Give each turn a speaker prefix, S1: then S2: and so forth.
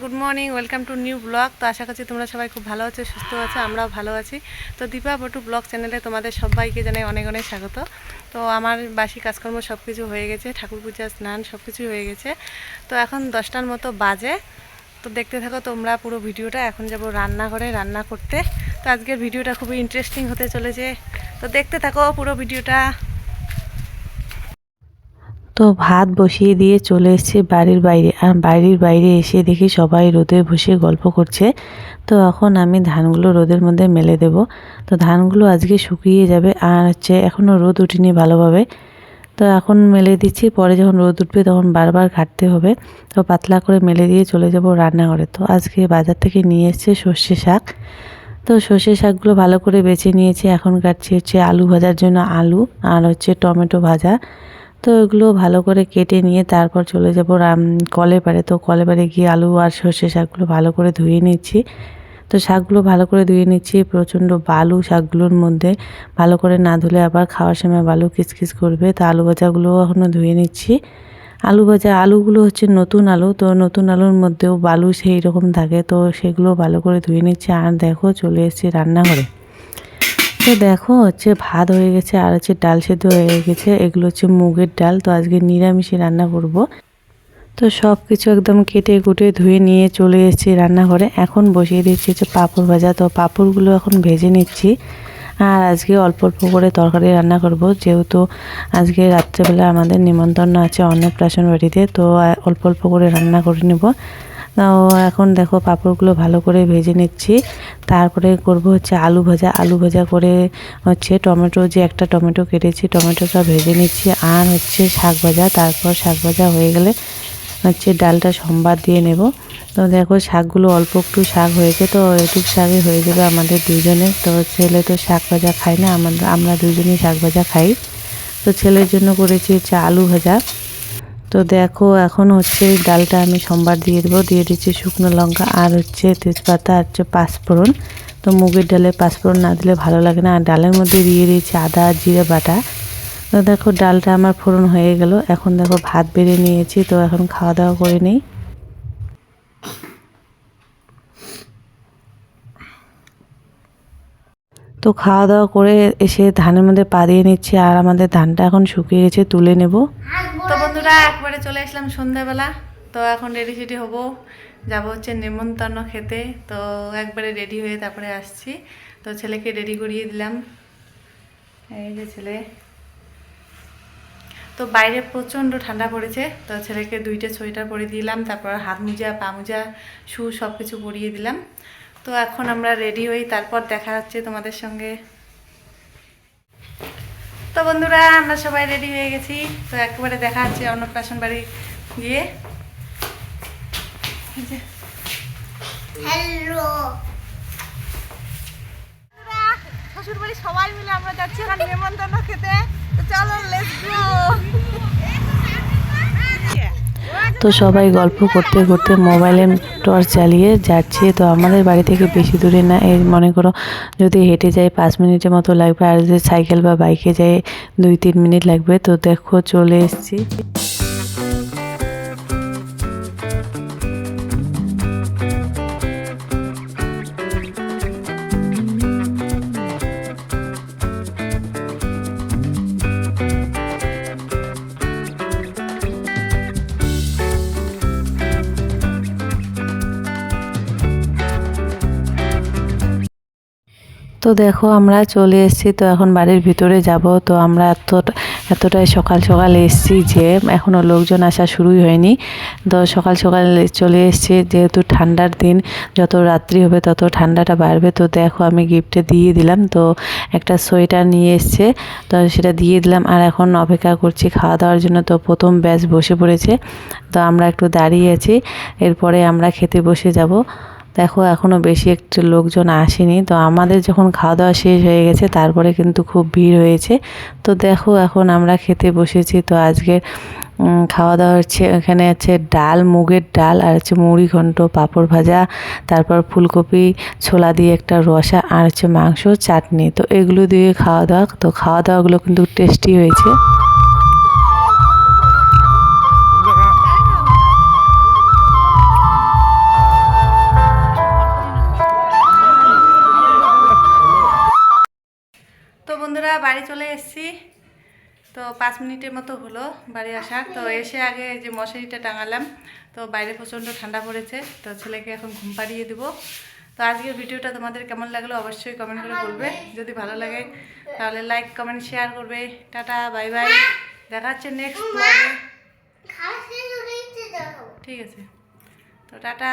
S1: Good morning, welcome to new blog. তো আশা করছি তোমরা সবাই খুব ভালো আছো, সুস্থ আছো, আমরাও ভালো আছি। তো দীপা বটু ব্লগ চ্যানেলে তোমাদের সবাইকে জানাই অনেক অনেক স্বাগত। তো আমার বাসি কাজকর্ম সব কিছু হয়ে গেছে, ঠাকুর পূজা, স্নান সব কিছুই হয়ে গেছে। তো এখন দশটার মতো বাজে। তো দেখতে থাকো তোমরা পুরো ভিডিওটা, এখন যাব রান্নাঘরে রান্না করতে। তো আজকের ভিডিওটা খুবই ইন্টারেস্টিং হতে চলেছে। তো দেখতে থাকো পুরো ভিডিওটা।
S2: তো ভাত বসিয়ে দিয়ে চলে এসেছি বাড়ির বাইরে। আর বাড়ির বাইরে এসে দেখি সবাই রোদে বসে গল্প করছে। তো এখন আমি ধানগুলো রোদের মধ্যে মেলে দেব। তো ধানগুলো আজকে শুকিয়ে যাবে আর হচ্ছে এখনও রোদ উঠিনি ভালোভাবে। তো এখন মেলে দিচ্ছি, পরে যখন রোদ উঠবে তখন বারবার ঘাটতে হবে। তো পাতলা করে মেলে দিয়ে চলে যাব রান্নাঘরে। তো আজকে বাজার থেকে নিয়ে এসছে সর্ষে শাক। তো সর্ষে শাকগুলো ভালো করে বেছে নিয়েছি। এখন কাটছি হচ্ছে আলু ভাজার জন্য আলু আর হচ্ছে টমেটো ভাজা। তো ওইগুলো ভালো করে কেটে নিয়ে তারপর চলে যাব রাম কলে পারে তো কলে পারে গিয়ে আলু আর সর্ষে শাকগুলো ভালো করে ধুয়ে নিচ্ছি। তো শাকগুলো ভালো করে ধুয়ে নিচ্ছি, প্রচণ্ড বালু শাকগুলোর মধ্যে। ভালো করে না ধুলে আবার খাওয়ার সময় বালু কিচকিচ করবে। তো আলু ভাজাগুলোও এখনও ধুয়ে নিচ্ছি। আলু ভাজা, আলুগুলো হচ্ছে নতুন আলু। তো নতুন আলুর মধ্যেও বালু সেই রকম থাকে। তো সেগুলো ভালো করে ধুয়ে নিচ্ছি। আর দেখো চলে এসেছি রান্নাঘরে। তো দেখো, হচ্ছে ভাত হয়ে গেছে আর হচ্ছে ডাল সেদ্ধ হয়ে গেছে। এগুলো হচ্ছে মুগের ডাল। তো আজকে নিরামিষে রান্না করব। তো সব কিছু একদম কেটে কুটে ধুয়ে নিয়ে চলে এসেছি রান্নাঘরে। এখন বসিয়ে দিচ্ছি হচ্ছে পাঁপড় ভাজা। তো পাঁপড়গুলো এখন ভেজে নিচ্ছি। আর আজকে অল্প অল্প করে তরকারি রান্না করব। যেহেতু আজকে রাত্রেবেলা আমাদের নিমন্ত্রণ আছে অন্নপ্রাশন বাড়িতে, তো অল্প অল্প করে রান্না করে নেব। তো এখন দেখো পাঁপড়গুলো ভালো করে ভেজে নিচ্ছি। তারপরে করব হচ্ছে আলু ভাজা। আলু ভাজা করে হচ্ছে টমেটো, যে একটা টমেটো কেটেছি টমেটোটা ভেজে নিচ্ছি। আর হচ্ছে শাক ভাজা। তারপর শাক ভাজা হয়ে গেলে হচ্ছে ডালটা সম্বার দিয়ে নেব। তো দেখো শাকগুলো অল্প একটু শাক হয়েছে তো এটুক শাকই হয়ে যাবে আমাদের দুজনে তো ছেলে তো শাক ভাজা খায় না, আমাদের আমরা দুজনেই শাক ভাজা খাই। তো ছেলের জন্য করেছি হচ্ছে আলু ভাজা। তো দেখো, এখন হচ্ছে ডালটা আমি সোমবার দিয়ে দেবো। দিয়ে দিচ্ছি শুকনো লঙ্কা আর হচ্ছে তেজপাতা আর হচ্ছে পাঁচফোড়ন। তো মুগের ডালে পাঁচফোড়ন না দিলে ভালো লাগে না। আর ডালের মধ্যে দিয়ে দিয়েছি আদা, জিরে, বাটা। তো দেখো, ডালটা আমার ফোড়ন হয়ে গেল। এখন দেখো, ভাত বেড়ে নিয়েছি, তো এখন খাওয়া দাওয়া করে নিই। তো খাওয়া দাওয়া করে এসে ধানের মধ্যে পা দিয়ে নিচ্ছি। আর আমাদের ধানটা এখন শুকিয়ে গেছে, তুলে নেব।
S1: বন্ধুরা, একবারে চলে আসলাম সন্ধ্যাবেলা। তো এখন রেডি সেডি হব। যাব হচ্ছে নেমন্তন্ন খেতে। তো একবারে রেডি হয়ে তারপরে আসছি। তো ছেলেকে রেডি করিয়ে দিলাম। এই যে ছেলে। তো বাইরে প্রচণ্ড ঠান্ডা পড়েছে। তো ছেলেকে দুইটা সোয়েটার পরিয়ে দিলাম। তারপর হাত মোজা, পা মোজা, শু সব কিছু পরিয়ে দিলাম। তো এখন আমরা রেডি হই। তারপর দেখা হচ্ছে তোমাদের সঙ্গে। তো বন্ধুরা, আমরা সবাই রেডি হয়ে গেছি। তো একেবারে দেখা হচ্ছে অন্নপ্রাশন বাড়ি গিয়ে। শ্বশুর বাড়ি সবাই মিলে আমরা যাচ্ছি এখন নেমন্তন্ন খেতে। তো চলো লেটস গো
S2: তো সবাই গল্প করতে করতে মোবাইলে টর্চ চালিয়ে যাচ্ছে। তো আমাদের বাড়ি থেকে বেশি দূরে না, এই মনে করো যদি হেঁটে যাই পাঁচ মিনিটের মতো লাগবে, আর যদি সাইকেল বা বাইকে যাই দুই তিন মিনিট লাগবে, তো দেখো চলে এসেছি। তো দেখো আমরা চলে এসেছি, তো এখন বাড়ির ভিতরে যাব। তো আমরা এত এতটাই সকাল সকাল এসেছি যে এখনও লোকজন আসা শুরুই হয়নি। তো সকাল সকাল চলে এসেছি, যেহেতু ঠান্ডার দিন, যত রাত্রি হবে তত ঠান্ডাটা বাড়বে। তো দেখো আমি গিফটে দিয়ে দিলাম, তো একটা সোয়েটার নিয়ে এসছে, তো সেটা দিয়ে দিলাম। আর এখন অপেক্ষা করছি খাওয়া দাওয়ার জন্য, তো প্রথম ব্যাচ বসে পড়েছে। তো আমরা একটু দাঁড়িয়ে আছি, এরপরে আমরা খেতে বসে যাব। দেখো এখনও বেশি একটু লোকজন আসেনি। তো আমাদের যখন খাওয়া দাওয়া শেষ হয়ে গেছে, তারপরে কিন্তু খুব ভিড় হয়েছে। তো দেখো, এখন আমরা খেতে বসেছি। তো আজকের খাওয়া দাওয়া হচ্ছে, এখানে আছে ডাল, মুগের ডাল আর হচ্ছে মুড়ি ঘন্ট, পাঁপড় ভাজা, তারপর ফুলকপি, ছোলা দিয়ে একটা রসা আর হচ্ছে মাংস, চাটনি। তো এগুলো দিয়ে খাওয়া দাওয়া তো খাওয়া দাওয়াগুলো কিন্তু টেস্টি হয়েছে।
S1: পাঁচ মিনিটের মতো হলো বাড়ি আসার। তো এসে আগে যে মশারিটা টাঙালাম তো বাইরে প্রচণ্ড ঠান্ডা পড়েছে তো ছেলেকে এখন ঘুম পাড়িয়ে দেবো। তো আজকের ভিডিওটা তোমাদের কেমন লাগল অবশ্যই কমেন্ট করে বলবে। যদি ভালো লাগে তাহলে লাইক কমেন্ট শেয়ার করবে। টাটা বাই বাই দেখা হচ্ছে নেক্সট ব্লগে ঠিক আছে। তো টাটা।